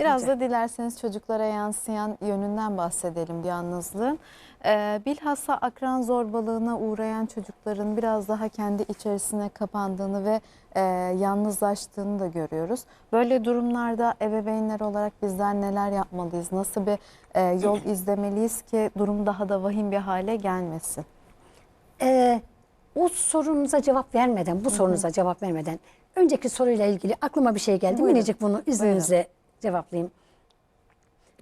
Biraz Rica da dilerseniz çocuklara yansıyan yönünden bahsedelim yalnızlığın. Ee, bilhassa akran zorbalığına uğrayan çocukların biraz daha kendi içerisine kapandığını ve e, yalnızlaştığını da görüyoruz. Böyle durumlarda ebeveynler olarak bizler neler yapmalıyız? Nasıl bir e, yol izlemeliyiz ki durum daha da vahim bir hale gelmesin? Ee, o sorunuza cevap vermeden, bu sorunuza cevap vermeden önceki soruyla ilgili aklıma bir şey geldi. Buyurun. Minicik bunu izninizle cevaplayayım.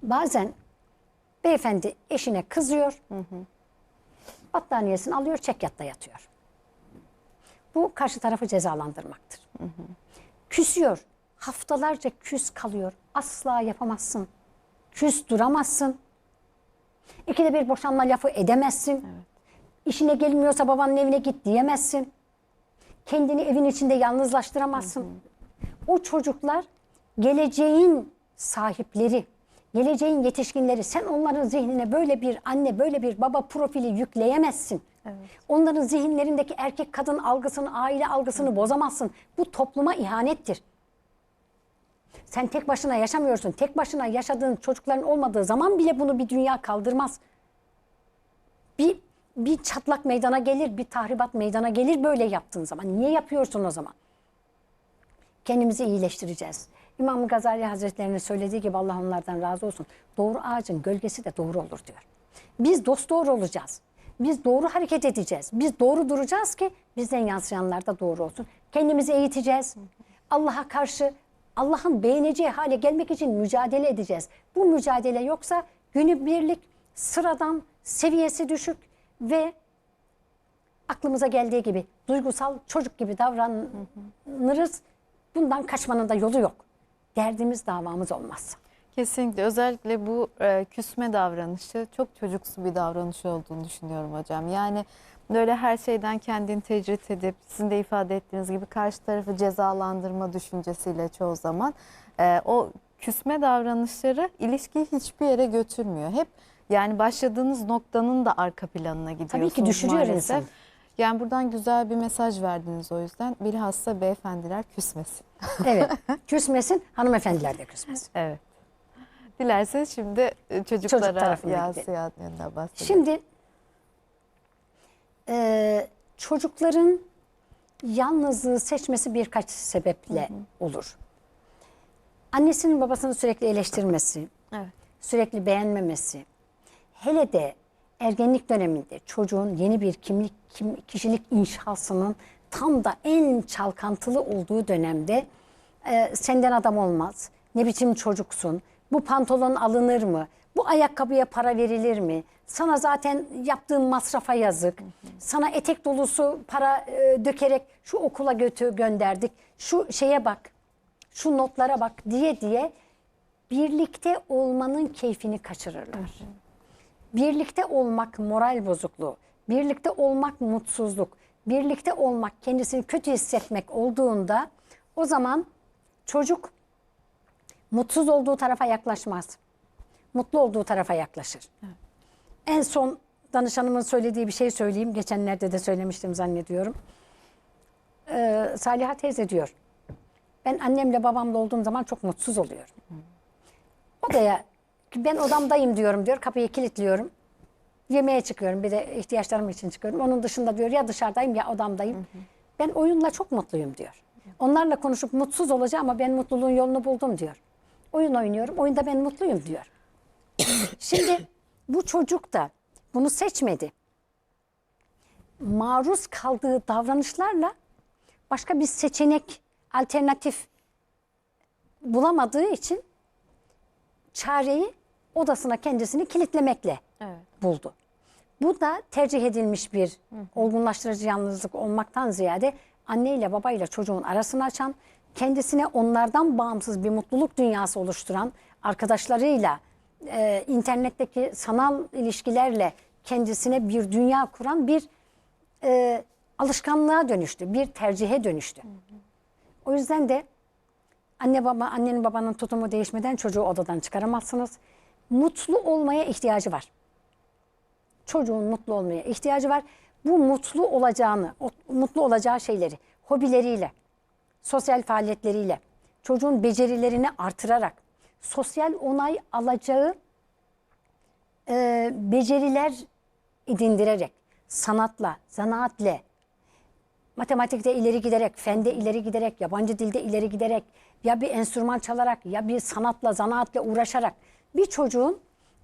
Bazen beyefendi eşine kızıyor. Battaniyesini alıyor, çek yatta yatıyor. Bu karşı tarafı cezalandırmaktır. Küsüyor. Haftalarca küs kalıyor. Asla yapamazsın. Küs duramazsın. İkide bir boşanma lafı edemezsin. İşine gelmiyorsa babanın evine git diyemezsin. Kendini evin içinde yalnızlaştıramazsın. O çocuklar geleceğin sahipleri, geleceğin yetişkinleri. Sen onların zihnine böyle bir anne, böyle bir baba profili yükleyemezsin. Onların zihinlerindeki erkek kadın algısını, aile algısını bozamazsın. Bu topluma ihanettir. Sen tek başına yaşamıyorsun. Tek başına yaşadığın çocukların olmadığı zaman bile bunu bir dünya kaldırmaz bir bir çatlak meydana gelir, bir tahribat meydana gelir böyle yaptığın zaman. Niye yapıyorsun o zaman? Kendimizi iyileştireceğiz. İmam Gazali Hazretleri'nin söylediği gibi Allah onlardan razı olsun. Doğru ağacın gölgesi de doğru olur diyor. Biz dost doğru olacağız. Biz doğru hareket edeceğiz. Biz doğru duracağız ki bizden yansıyanlar da doğru olsun. Kendimizi eğiteceğiz. Allah'a karşı Allah'ın beğeneceği hale gelmek için mücadele edeceğiz. Bu mücadele yoksa günübirlik, sıradan, seviyesi düşük ve aklımıza geldiği gibi duygusal çocuk gibi davranırız. Bundan kaçmanın da yolu yok. Derdimiz davamız olmaz. Kesinlikle özellikle bu e, küsme davranışı çok çocuksu bir davranış olduğunu düşünüyorum hocam. Yani böyle her şeyden kendini tecrit edip sizin de ifade ettiğiniz gibi karşı tarafı cezalandırma düşüncesiyle çoğu zaman e, o küsme davranışları ilişkiyi hiçbir yere götürmüyor. Hep yani başladığınız noktanın da arka planına gidiyorsunuz düşürüyor maalesef. insanı. Yani buradan güzel bir mesaj verdiniz o yüzden. Bilhassa beyefendiler küsmesin. Evet. küsmesin, hanımefendiler de küsmesin. Evet. Dilerseniz şimdi e, çocuklara yansıyan yönden bahsedelim. Şimdi e, çocukların yalnızlığı seçmesi birkaç sebeple olur. Annesinin babasını sürekli eleştirmesi, Evet. sürekli beğenmemesi, hele de ergenlik döneminde çocuğun yeni bir kimlik kim, kişilik inşasının tam da en çalkantılı olduğu dönemde e, senden adam olmaz, ne biçim çocuksun, bu pantolon alınır mı, bu ayakkabıya para verilir mi, sana zaten yaptığın masrafa yazık, sana etek dolusu para e, dökerek şu okula götü gönderdik, şu şeye bak, şu notlara bak diye diye birlikte olmanın keyfini kaçırırlar. Birlikte olmak moral bozukluğu, birlikte olmak mutsuzluk, birlikte olmak kendisini kötü hissetmek olduğunda o zaman çocuk mutsuz olduğu tarafa yaklaşmaz. Mutlu olduğu tarafa yaklaşır. En son danışanımın söylediği bir şey söyleyeyim. Geçenlerde de söylemiştim zannediyorum. Ee, Saliha teyze diyor. Ben annemle babamla olduğum zaman çok mutsuz oluyorum. Odaya ben odamdayım diyorum diyor. Kapıyı kilitliyorum. Yemeğe çıkıyorum. Bir de ihtiyaçlarım için çıkıyorum. Onun dışında diyor ya dışarıdayım ya odamdayım. Ben oyunla çok mutluyum diyor. Onlarla konuşup mutsuz olacağım ama ben mutluluğun yolunu buldum diyor. Oyun oynuyorum. Oyunda ben mutluyum diyor. Şimdi bu çocuk da bunu seçmedi. Maruz kaldığı davranışlarla başka bir seçenek, alternatif bulamadığı için çareyi odasına kendisini kilitlemekle Evet. buldu. Bu da tercih edilmiş bir olgunlaştırıcı yalnızlık olmaktan ziyade anne ile baba ile çocuğun arasını açan, kendisine onlardan bağımsız bir mutluluk dünyası oluşturan, arkadaşlarıyla e, internetteki sanal ilişkilerle kendisine bir dünya kuran bir e, alışkanlığa dönüştü, bir tercihe dönüştü. O yüzden de Anne baba, annenin babanın tutumu değişmeden çocuğu odadan çıkaramazsınız. Mutlu olmaya ihtiyacı var. Çocuğun mutlu olmaya ihtiyacı var. Bu mutlu olacağını, mutlu olacağı şeyleri hobileriyle, sosyal faaliyetleriyle, çocuğun becerilerini artırarak, sosyal onay alacağı e, beceriler edindirerek, sanatla, zanaatle, matematikte ileri giderek, fende ileri giderek, yabancı dilde ileri giderek, ya bir enstrüman çalarak, ya bir sanatla, zanaatla uğraşarak bir çocuğun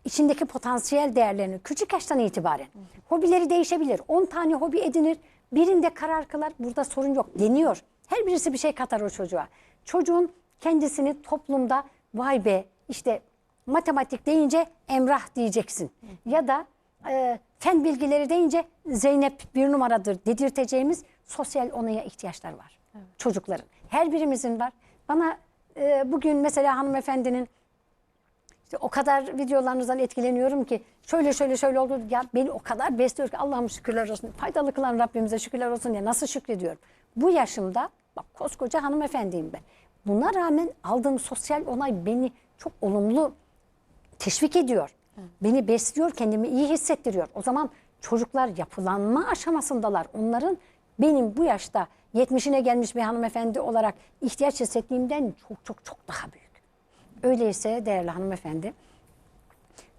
içindeki potansiyel değerlerini küçük yaştan itibaren hobileri değişebilir. 10 tane hobi edinir, birinde karar kılar. Burada sorun yok. Deniyor. Her birisi bir şey katar o çocuğa. Çocuğun kendisini toplumda vay be işte matematik deyince Emrah diyeceksin. Ya da e, fen bilgileri deyince Zeynep bir numaradır dedirteceğimiz sosyal onaya ihtiyaçlar var. Çocukların. Her birimizin var. Bana e, bugün mesela hanımefendinin işte o kadar videolarınızdan etkileniyorum ki şöyle şöyle şöyle oldu. Ya beni o kadar besliyor ki Allah'ım şükürler olsun. Faydalı kılan Rabbimize şükürler olsun diye nasıl şükrediyorum. Bu yaşımda bak koskoca hanımefendiyim ben. Buna rağmen aldığım sosyal onay beni çok olumlu teşvik ediyor. Beni besliyor, kendimi iyi hissettiriyor. O zaman çocuklar yapılanma aşamasındalar. Onların benim bu yaşta 70'ine gelmiş bir hanımefendi olarak ihtiyaç hissettiğimden çok çok çok daha büyük. Öyleyse değerli hanımefendi,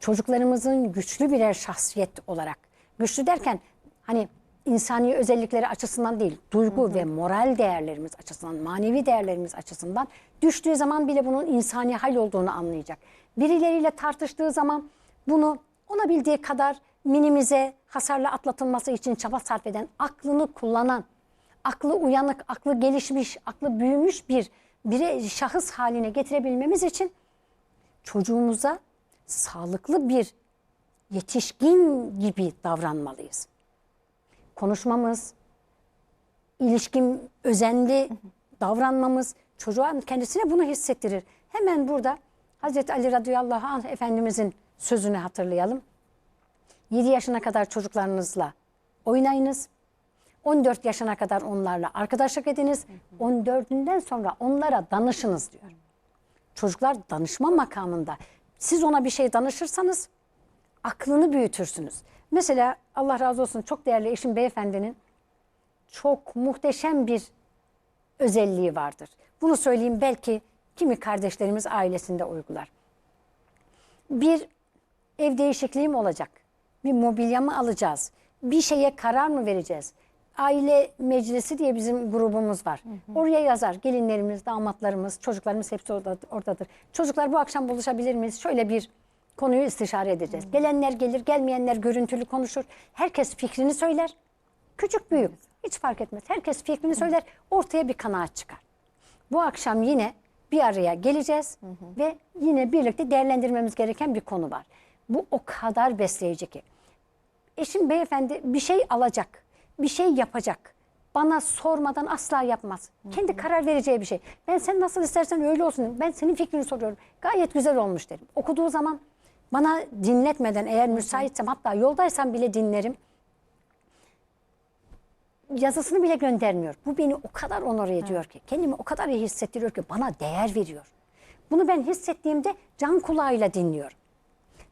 çocuklarımızın güçlü birer şahsiyet olarak, güçlü derken hani insani özellikleri açısından değil, duygu ve moral değerlerimiz açısından, manevi değerlerimiz açısından düştüğü zaman bile bunun insani hal olduğunu anlayacak. Birileriyle tartıştığı zaman bunu olabildiği kadar minimize, hasarla atlatılması için çaba sarf eden, aklını kullanan, aklı uyanık, aklı gelişmiş, aklı büyümüş bir bire şahıs haline getirebilmemiz için çocuğumuza sağlıklı bir yetişkin gibi davranmalıyız. Konuşmamız, ilişkin özenli davranmamız çocuğa kendisine bunu hissettirir. Hemen burada Hazreti Ali radıyallahu anh Efendimizin sözünü hatırlayalım. 7 yaşına kadar çocuklarınızla oynayınız. 14 yaşına kadar onlarla arkadaşlık ediniz. 14'ünden sonra onlara danışınız diyor. Çocuklar danışma makamında. Siz ona bir şey danışırsanız aklını büyütürsünüz. Mesela Allah razı olsun çok değerli eşim beyefendinin çok muhteşem bir özelliği vardır. Bunu söyleyeyim belki kimi kardeşlerimiz ailesinde uygular. Bir ev değişikliği mi olacak? Bir mobilya mı alacağız? Bir şeye karar mı vereceğiz? Aile meclisi diye bizim grubumuz var. Oraya yazar gelinlerimiz, damatlarımız, çocuklarımız hepsi orada, oradadır. Çocuklar bu akşam buluşabilir miyiz? Şöyle bir konuyu istişare edeceğiz. Gelenler gelir, gelmeyenler görüntülü konuşur. Herkes fikrini söyler. Küçük büyük hiç fark etmez. Herkes fikrini söyler. Ortaya bir kanaat çıkar. Bu akşam yine bir araya geleceğiz ve yine birlikte değerlendirmemiz gereken bir konu var. Bu o kadar besleyici ki. Eşim beyefendi bir şey alacak, bir şey yapacak. Bana sormadan asla yapmaz. Kendi karar vereceği bir şey. Ben sen nasıl istersen öyle olsun. derim. Ben senin fikrini soruyorum. Gayet güzel olmuş derim. Okuduğu zaman bana dinletmeden eğer müsaitsem hatta yoldaysam bile dinlerim. Yazısını bile göndermiyor. Bu beni o kadar onur ediyor ki. Kendimi o kadar iyi hissettiriyor ki bana değer veriyor. Bunu ben hissettiğimde can kulağıyla dinliyorum.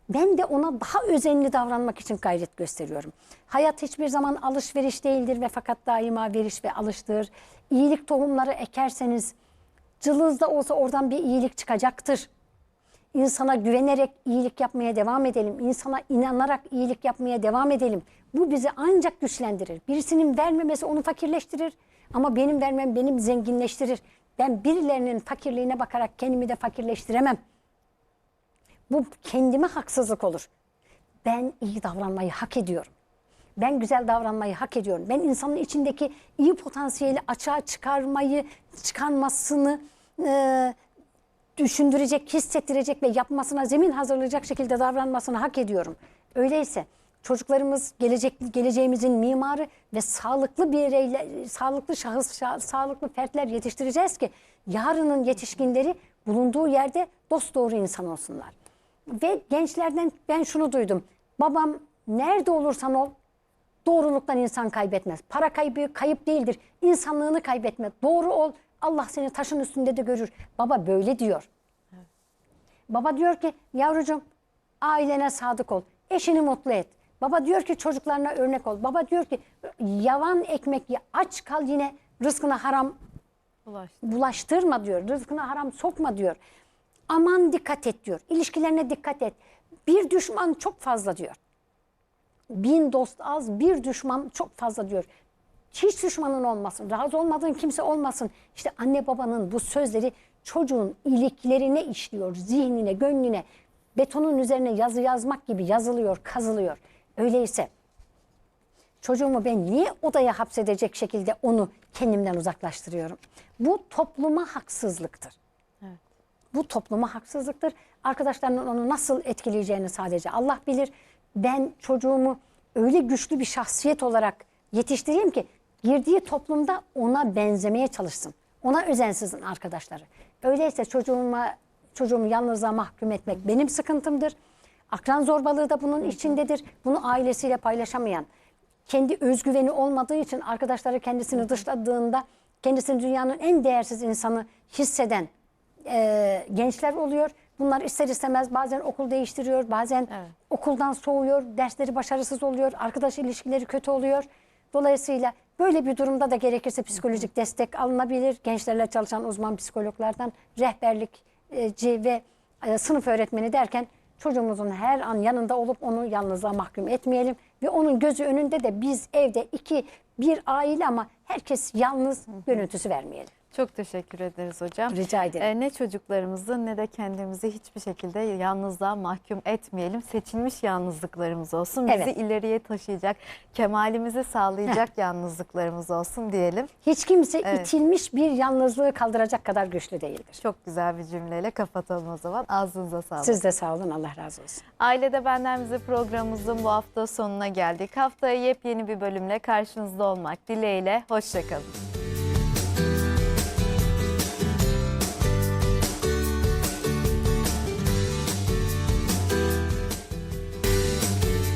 Ben de ona daha özenli davranmak için gayret gösteriyorum. Hayat hiçbir zaman alışveriş değildir ve fakat daima veriş ve alıştır. İyilik tohumları ekerseniz cılız da olsa oradan bir iyilik çıkacaktır. İnsana güvenerek iyilik yapmaya devam edelim. İnsana inanarak iyilik yapmaya devam edelim. Bu bizi ancak güçlendirir. Birisinin vermemesi onu fakirleştirir. Ama benim vermem benim zenginleştirir. Ben birilerinin fakirliğine bakarak kendimi de fakirleştiremem. Bu kendime haksızlık olur. Ben iyi davranmayı hak ediyorum. Ben güzel davranmayı hak ediyorum. Ben insanın içindeki iyi potansiyeli açığa çıkarmayı, çıkarmasını e, düşündürecek, hissettirecek ve yapmasına zemin hazırlayacak şekilde davranmasını hak ediyorum. Öyleyse çocuklarımız gelecek geleceğimizin mimarı ve sağlıklı bireyler, sağlıklı şahıs, şah- sağlıklı fertler yetiştireceğiz ki yarının yetişkinleri bulunduğu yerde dost doğru insan olsunlar. Ve gençlerden ben şunu duydum. Babam nerede olursan ol doğruluktan insan kaybetmez. Para kaybı kayıp değildir. İnsanlığını kaybetme. Doğru ol. Allah seni taşın üstünde de görür. Baba böyle diyor. Baba diyor ki yavrucuğum ailene sadık ol. Eşini mutlu et. Baba diyor ki çocuklarına örnek ol. Baba diyor ki yavan ekmek ye. Aç kal yine rızkına haram Ulaştı. bulaştırma diyor. Rızkına haram sokma diyor. Aman dikkat et diyor. İlişkilerine dikkat et. Bir düşman çok fazla diyor. Bin dost az, bir düşman çok fazla diyor. Hiç düşmanın olmasın, razı olmadığın kimse olmasın. İşte anne babanın bu sözleri çocuğun iliklerine işliyor, zihnine, gönlüne. Betonun üzerine yazı yazmak gibi yazılıyor, kazılıyor. Öyleyse çocuğumu ben niye odaya hapsedecek şekilde onu kendimden uzaklaştırıyorum? Bu topluma haksızlıktır. Bu topluma haksızlıktır. Arkadaşlarının onu nasıl etkileyeceğini sadece Allah bilir. Ben çocuğumu öyle güçlü bir şahsiyet olarak yetiştireyim ki girdiği toplumda ona benzemeye çalışsın. Ona özensizin arkadaşları. Öyleyse çocuğuma çocuğumu yalnızlığa mahkum etmek benim sıkıntımdır. Akran zorbalığı da bunun içindedir. Bunu ailesiyle paylaşamayan, kendi özgüveni olmadığı için arkadaşları kendisini dışladığında kendisini dünyanın en değersiz insanı hisseden e, gençler oluyor. Bunlar ister istemez bazen okul değiştiriyor, bazen Evet. okuldan soğuyor, dersleri başarısız oluyor, arkadaş ilişkileri kötü oluyor. Dolayısıyla böyle bir durumda da gerekirse psikolojik destek alınabilir. Gençlerle çalışan uzman psikologlardan rehberlikçi ve e, sınıf öğretmeni derken çocuğumuzun her an yanında olup onu yalnızlığa mahkum etmeyelim. Ve onun gözü önünde de biz evde iki bir aile ama herkes yalnız görüntüsü vermeyelim. Çok teşekkür ederiz hocam. Rica ederim. Ee, ne çocuklarımızı ne de kendimizi hiçbir şekilde yalnızlığa mahkum etmeyelim. Seçilmiş yalnızlıklarımız olsun. Bizi Evet. ileriye taşıyacak, kemalimizi sağlayacak yalnızlıklarımız olsun diyelim. Hiç kimse Evet. itilmiş bir yalnızlığı kaldıracak kadar güçlü değildir. Çok güzel bir cümleyle kapatalım o zaman. Ağzınıza sağlık. Siz de sağ olun. Allah razı olsun. Ailede Benden Bize programımızın bu hafta sonuna geldik. Haftaya yepyeni bir bölümle karşınızda olmak dileğiyle. Hoşçakalın.